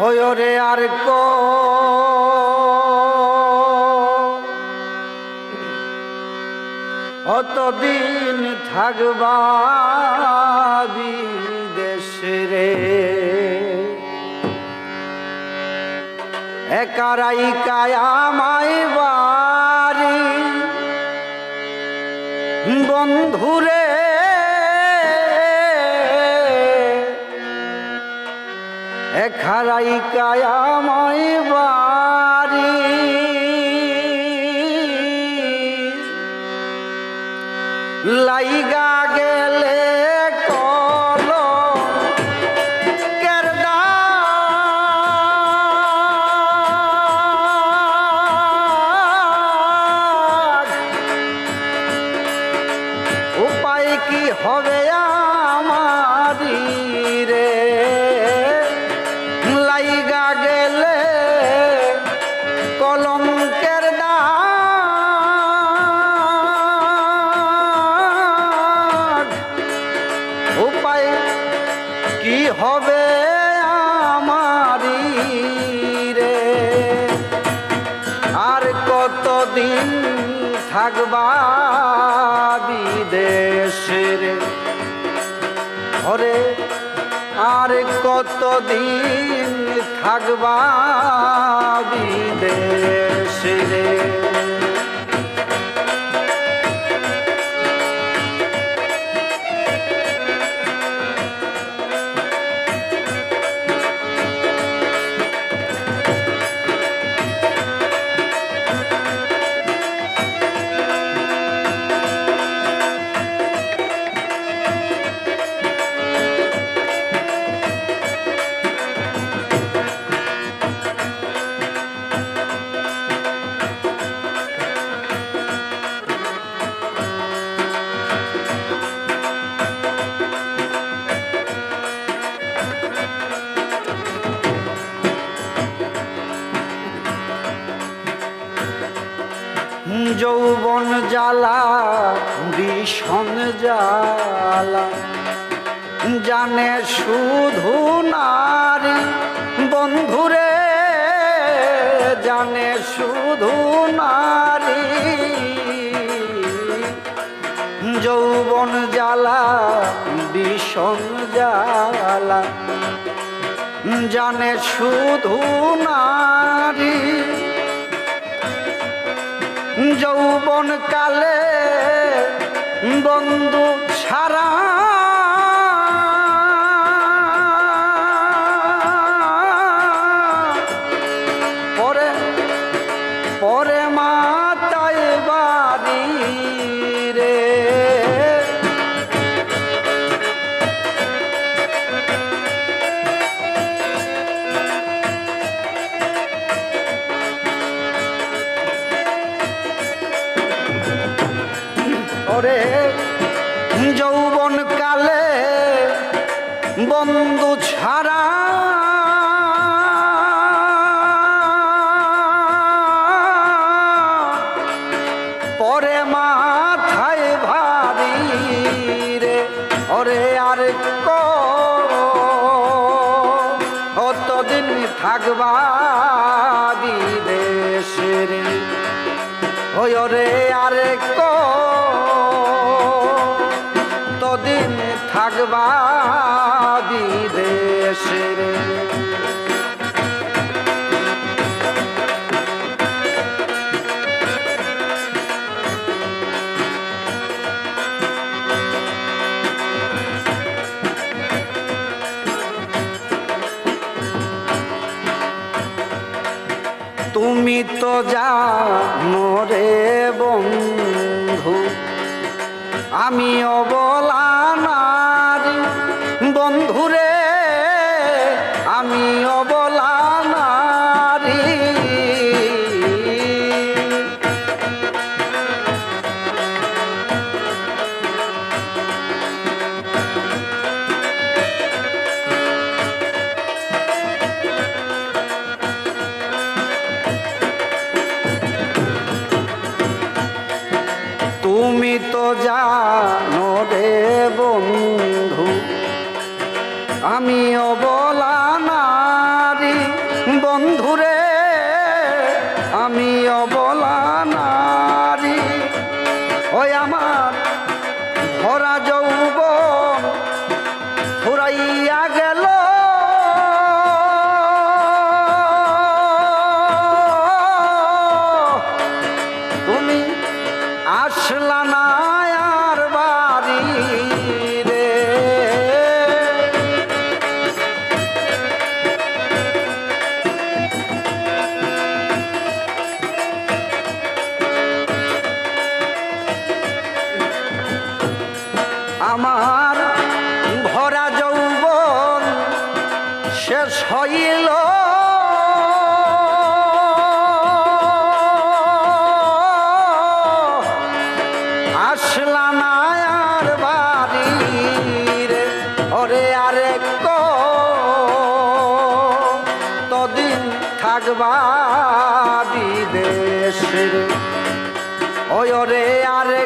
ওরে আর কো। অতদিন থাকবা বিদেশে একারাই কায়ামাই বাড়ি। বন্ধুরে এখারাই কায়ামাই বাড়ি। লাইগা গেলে হবে হবে আমারি রে। আর কতদিন থাকবা বিদেশে রে? ঘরে আর কতদিন থাকবা বিদেশে রে? যৌবন জ্বালা ভীষণ জ্বালা। জানে শুধু নারী বন্ধুরে, জানে শুধু নারী। যৌবন জ্বালা ভীষণ জ্বালা। জানে শুধু নারী। যৌবন কালে বন্ধু ছাড়া বন্ধু ছাড়া। পরে মাথায় ভারী রে, ওরে আর কতদিন থাকবা বিদেশে রে ওই রে আরে কতদিন থাকবা তুমি তো জানো রে বন্ধু আমি অবলা তুমি তো জানো রে বন্ধু আমি শেষ হইল। আর বাড়ি রে, ওরে আরে তদিন থাকবা বিদেশে রে, ওই ওরে আরে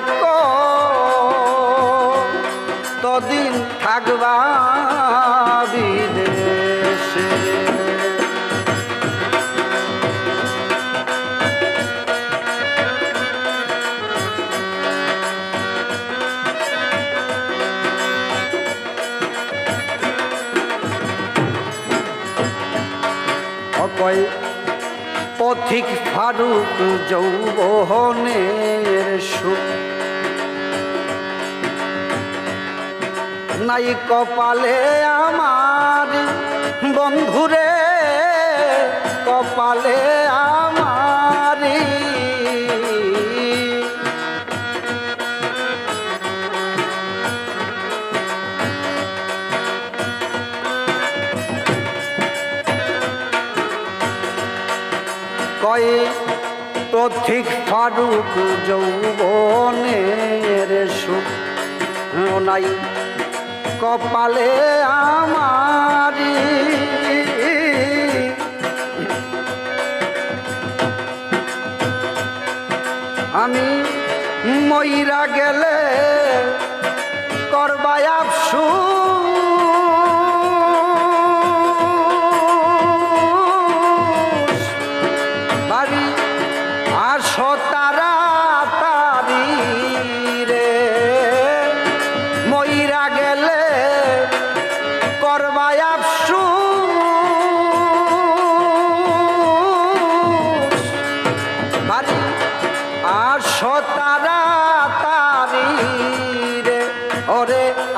তদিন থাকবা ফারুক যৌবনের সুখ। নাই কপালে আমার বন্ধুরে কপালে আমারি পথিক ফারুক যৌবনের নাই। কপালে আমার আমি ময়রা গেলে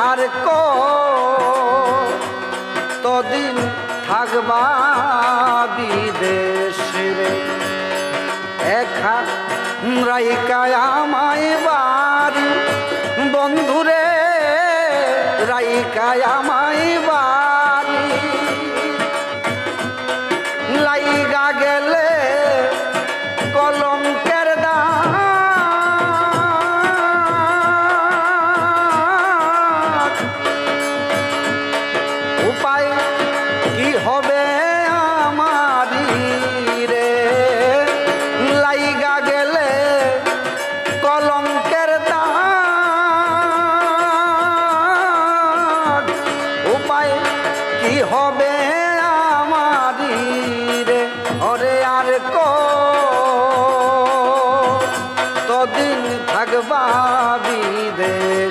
আর কো তদিন থাকবা বিদেশে রে। একা রাইকায় আমায় বন্ধুরে রাইকায় আমায় তদিন থাকবা